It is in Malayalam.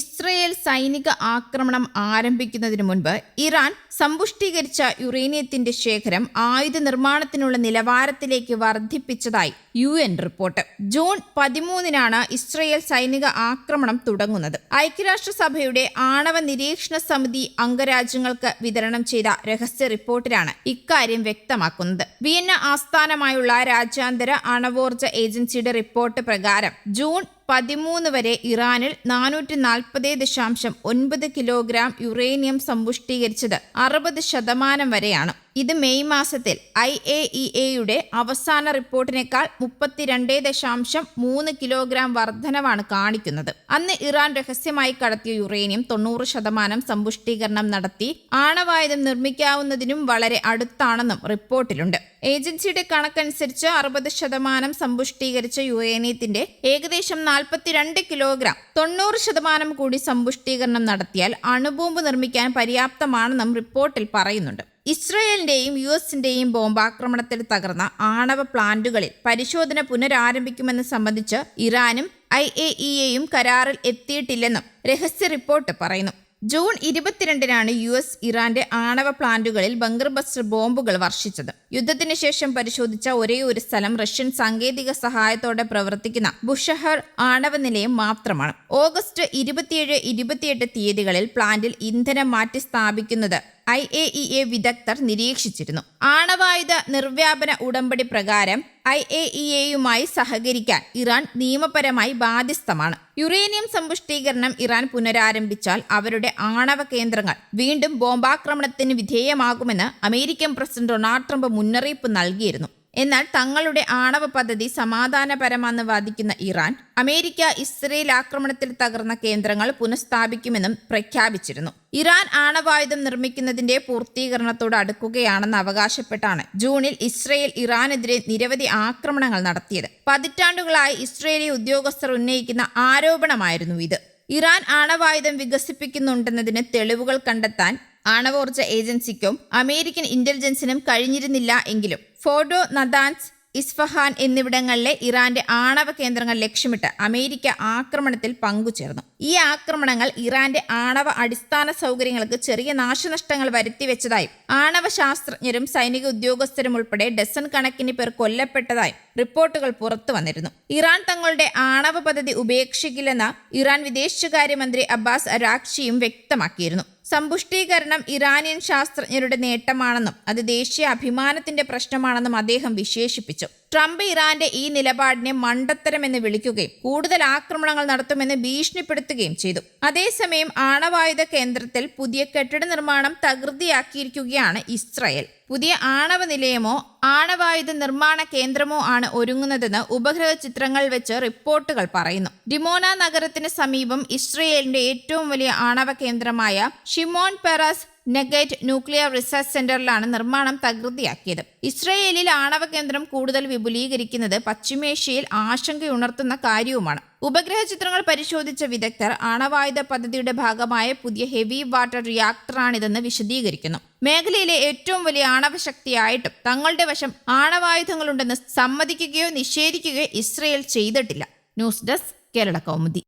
ഇസ്രയേൽ സൈനിക ആക്രമണം ആരംഭിക്കുന്നതിന് മുൻപ് ഇറാൻ സമ്പുഷ്ടീകരിച്ച യുറേനിയത്തിന്റെ ശേഖരം ആയുധ നിർമ്മാണത്തിനുള്ള നിലവാരത്തിലേക്ക് വർദ്ധിപ്പിച്ചതായി യു എൻ റിപ്പോർട്ട്. ജൂൺ പതിമൂന്നിനാണ് ഇസ്രയേൽ സൈനിക ആക്രമണം തുടങ്ങുന്നത്. ഐക്യരാഷ്ട്രസഭയുടെ ആണവ നിരീക്ഷണ സമിതി അംഗരാജ്യങ്ങൾക്ക് വിതരണം ചെയ്ത രഹസ്യ റിപ്പോർട്ടിലാണ് ഇക്കാര്യം വ്യക്തമാക്കുന്നത്. വിയന്ന ആസ്ഥാനമായുള്ള രാജ്യാന്തര അണവോർജ ഏജൻസിയുടെ റിപ്പോർട്ട് പ്രകാരം ജൂൺ പതിമൂന്ന് വരെ ഇറാനിൽ നാനൂറ്റി നാൽപ്പത് ദശാംശം ഒൻപത് കിലോഗ്രാം യുറേനിയം സമ്പുഷ്ടീകരിച്ചത് അറുപത് ശതമാനം വരെയാണ്. ഇത് മെയ് മാസത്തിൽ ഐ എ ഇ എയുടെ അവസാന റിപ്പോർട്ടിനേക്കാൾ മുപ്പത്തിരണ്ട് ദശാംശം മൂന്ന് കിലോഗ്രാം വർധനവാണ് കാണിക്കുന്നത്. അന്ന് ഇറാൻ രഹസ്യമായി കടത്തിയ യുറേനിയം തൊണ്ണൂറ് ശതമാനം സമ്പുഷ്ടീകരണം നടത്തി ആണവായുധം നിർമ്മിക്കാവുന്നതിനും വളരെ അടുത്താണെന്നും റിപ്പോർട്ടിലുണ്ട്. ഏജൻസിയുടെ കണക്കനുസരിച്ച് അറുപത് ശതമാനം സമ്പുഷ്ടീകരിച്ച യുറേനിയത്തിന്റെ ഏകദേശം നാൽപ്പത്തിരണ്ട് കിലോഗ്രാം തൊണ്ണൂറ് ശതമാനം കൂടി സമ്പുഷ്ടീകരണം നടത്തിയാൽ അണുബോംബ് നിർമ്മിക്കാൻ പര്യാപ്തമാണെന്നും റിപ്പോർട്ടിൽ പറയുന്നുണ്ട്. ഇസ്രയേലിന്റെയും യു എസിന്റെയും ബോംബാക്രമണത്തിൽ തകർന്ന ആണവ പ്ലാന്റുകളിൽ പരിശോധന പുനരാരംഭിക്കുമെന്ന് സംബന്ധിച്ച് ഇറാനും ഐ എ ഇ എയും കരാറിൽ എത്തിയിട്ടില്ലെന്നും രഹസ്യ റിപ്പോർട്ട് പറയുന്നു. ജൂൺ ഇരുപത്തിരണ്ടിനാണ് യു എസ് ഇറാന്റെ ആണവ പ്ലാന്റുകളിൽ ബങ്കർ ബസ്റ്റർ ബോംബുകൾ വർഷിച്ചത്. യുദ്ധത്തിന് ശേഷം പരിശോധിച്ച ഒരേ ഒരു സ്ഥലം റഷ്യൻ സാങ്കേതിക സഹായത്തോടെ പ്രവർത്തിക്കുന്ന ബുഷഹർ ആണവ നിലയം മാത്രമാണ്. ഓഗസ്റ്റ് ഇരുപത്തിയേഴ് ഇരുപത്തിയെട്ട് തീയതികളിൽ പ്ലാന്റിൽ ഇന്ധനം മാറ്റി സ്ഥാപിക്കുന്നത് ഐ എ ഇ എ വിദഗ്ധർ നിരീക്ഷിച്ചിരുന്നു. ആണവായുധ നിർവ്യാപന ഉടമ്പടി പ്രകാരം ഐ എ ഇ എയുമായി സഹകരിക്കാൻ ഇറാൻ നിയമപരമായി ബാധ്യസ്ഥമാണ്. യുറേനിയം സമ്പുഷ്ടീകരണം ഇറാൻ പുനരാരംഭിച്ചാൽ അവരുടെ ആണവ കേന്ദ്രങ്ങൾ വീണ്ടും ബോംബാക്രമണത്തിന് വിധേയമാകുമെന്ന് അമേരിക്കൻ പ്രസിഡന്റ് ഡൊണാൾഡ് ട്രംപ് മുന്നറിയിപ്പ് നൽകിയിരുന്നു. എന്നാൽ തങ്ങളുടെ ആണവ പദ്ധതി സമാധാനപരമാണെന്ന് വാദിക്കുന്ന ഇറാൻ അമേരിക്ക ഇസ്രയേൽ ആക്രമണത്തിൽ തകർന്ന കേന്ദ്രങ്ങൾ പുനഃസ്ഥാപിക്കുമെന്നും പ്രഖ്യാപിച്ചിരുന്നു. ഇറാൻ ആണവായുധം നിർമ്മിക്കുന്നതിന്റെ പൂർത്തീകരണത്തോട് അടുക്കുകയാണെന്ന് അവകാശപ്പെട്ടാണ് ജൂണിൽ ഇസ്രയേൽ ഇറാനെതിരെ നിരവധി ആക്രമണങ്ങൾ നടത്തിയത്. പതിറ്റാണ്ടുകളായി ഇസ്രയേലി ഉദ്യോഗസ്ഥർ ഉന്നയിക്കുന്ന ആരോപണമായിരുന്നു ഇത്. ഇറാൻ ആണവായുധം വികസിപ്പിക്കുന്നുണ്ടെന്നതിന് തെളിവുകൾ കണ്ടെത്താൻ ആണവോർജ ഏജൻസിക്കും അമേരിക്കൻ ഇന്റലിജൻസിനും കഴിഞ്ഞിരുന്നില്ല എങ്കിലും ഫോർഡോ നദാൻസ് ഇസ്ഫഹാൻ എന്നിവിടങ്ങളിലെ ഇറാന്റെ ആണവ കേന്ദ്രങ്ങൾ ലക്ഷ്യമിട്ട് അമേരിക്ക ആക്രമണത്തിൽ പങ്കുചേർന്നു. ഈ ആക്രമണങ്ങൾ ഇറാന്റെ ആണവ അടിസ്ഥാന സൗകര്യങ്ങൾക്ക് ചെറിയ നാശനഷ്ടങ്ങൾ വരുത്തിവെച്ചതായും ആണവ ശാസ്ത്രജ്ഞരും സൈനിക ഉദ്യോഗസ്ഥരും ഉൾപ്പെടെ ഡസൺ കണക്കിന് പേർ കൊല്ലപ്പെട്ടതായും റിപ്പോർട്ടുകൾ പുറത്തു വന്നിരുന്നു. ഇറാൻ തങ്ങളുടെ ആണവ പദ്ധതി ഉപേക്ഷിക്കില്ലെന്ന് ഇറാൻ വിദേശകാര്യമന്ത്രി അബ്ബാസ് അരാക്ഷിയും വ്യക്തമാക്കിയിരുന്നു. സമ്പുഷ്ടീകരണം ഇറാനിയൻ ശാസ്ത്രജ്ഞരുടെ നേട്ടമാണെന്നും അത് ദേശീയ അഭിമാനത്തിന്റെ പ്രശ്നമാണെന്നും അദ്ദേഹം വിശേഷിപ്പിച്ചു. ട്രംപ് ഇറാന്റെ ഈ നിലപാടിനെ മണ്ടത്തരമെന്ന് വിളിക്കുകയും കൂടുതൽ ആക്രമണങ്ങൾ നടത്തുമെന്ന് ഭീഷണിപ്പെടുത്തുകയും ചെയ്തു. അതേസമയം ആണവായുധ കേന്ദ്രത്തിൽ പുതിയ കെട്ടിട നിർമ്മാണം തകൃതിയാക്കിയിരിക്കുകയാണ് ഇസ്രായേൽ. പുതിയ ആണവ നിലയമോ ആണവായുധ നിർമ്മാണ കേന്ദ്രമോ ആണ് ഒരുങ്ങുന്നതെന്ന് ഉപഗ്രഹ ചിത്രങ്ങൾ വെച്ച് റിപ്പോർട്ടുകൾ പറയുന്നു. ഡിമോന നഗരത്തിന് സമീപം ഇസ്രയേലിന്റെ ഏറ്റവും വലിയ ആണവ കേന്ദ്രമായ ഷിമോൺ പെറാസ് നെഗറ്റ് ന്യൂക്ലിയർ റിസർച്ച് സെന്ററിലാണ് നിർമ്മാണം തകൃതിയാക്കിയത്. ഇസ്രയേലിൽ ആണവ കേന്ദ്രം കൂടുതൽ വിപുലീകരിക്കുന്നത് പശ്ചിമേഷ്യയിൽ ആശങ്കയുണർത്തുന്ന കാര്യവുമാണ്. ഉപഗ്രഹ ചിത്രങ്ങൾ പരിശോധിച്ച വിദഗ്ധർ ആണവായുധ പദ്ധതിയുടെ ഭാഗമായ പുതിയ ഹെവി വാട്ടർ റിയാക്ടറാണിതെന്ന് വിശദീകരിക്കുന്നു. മേഖലയിലെ ഏറ്റവും വലിയ ആണവശക്തിയായിട്ടും തങ്ങളുടെ വശം ആണവായുധങ്ങളുണ്ടെന്ന് സമ്മതിക്കുകയോ നിഷേധിക്കുകയോ ഇസ്രയേൽ ചെയ്തിട്ടില്ല. News desk Kerala Kaumudi.